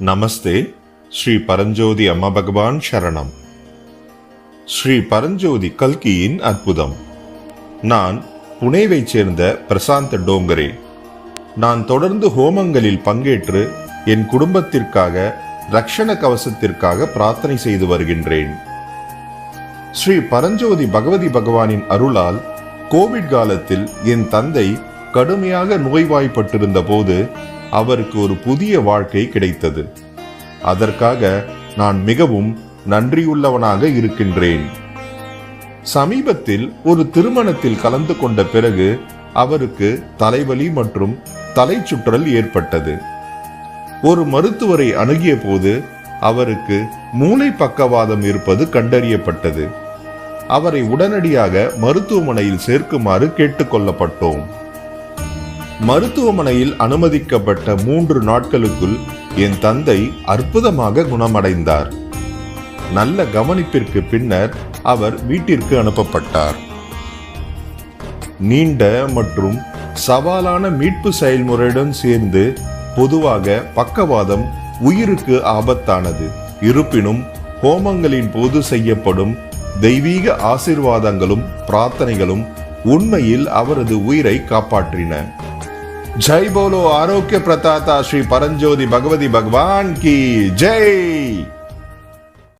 நமஸ்தே. ஸ்ரீ பரஞ்சோதி அம்மா பகவான் சரணம். ஸ்ரீ பரஞ்சோதி கல்கியின் அற்புதம். நான் புனேவைச் சேர்ந்த பிரசாந்த் டோங்கரே. நான் தொடர்ந்து ஹோமங்களில் பங்கேற்று என் குடும்பத்திற்காக ரக்ஷண கவசத்திற்காக பிரார்த்தனை செய்து வருகின்றேன். ஸ்ரீ பரஞ்சோதி பகவதி பகவானின் அருளால் கோவிட் காலத்தில் என் தந்தை கடுமையாக நோய்வாய்ப்பட்டிருந்த போது அவருக்கு ஒரு புதிய வாழ்க்கை கிடைத்தது. அதற்காக நான் மிகவும் நன்றியுள்ளவனாக இருக்கின்றேன். சமீபத்தில் ஒரு திருமணத்தில் கலந்து கொண்ட பிறகு அவருக்கு தலைவலி மற்றும் தலை சுற்றல் ஏற்பட்டது. ஒரு மருத்துவரை அணுகிய போது அவருக்கு மூளை பக்கவாதம் இருப்பது கண்டறியப்பட்டது. அவரை உடனடியாக மருத்துவமனையில் சேர்க்குமாறு கேட்டுக்கொள்ளப்பட்டோம் மருத்துவமனையில் அனுமதிக்கப்பட்ட மூன்று நாட்களுக்குள் என் தந்தை அற்புதமாக குணமடைந்தார். நல்ல கவனிப்பிற்கு பின்னர் அவர் வீட்டிற்கு அனுப்பப்பட்டார். நீண்ட மற்றும் சவாலான மீட்பு செயல்முறையுடன் சேர்ந்து பொதுவாக பக்கவாதம் உயிருக்கு ஆபத்தானது. இருப்பினும் ஹோமங்களின் போது செய்யப்படும் தெய்வீக ஆசிர்வாதங்களும் பிரார்த்தனைகளும் உண்மையில் அவரது உயிரை காப்பாற்றின. जय बोलो आरोग्य प्रताता श्री परंजोधि भगवती भगवान की जय।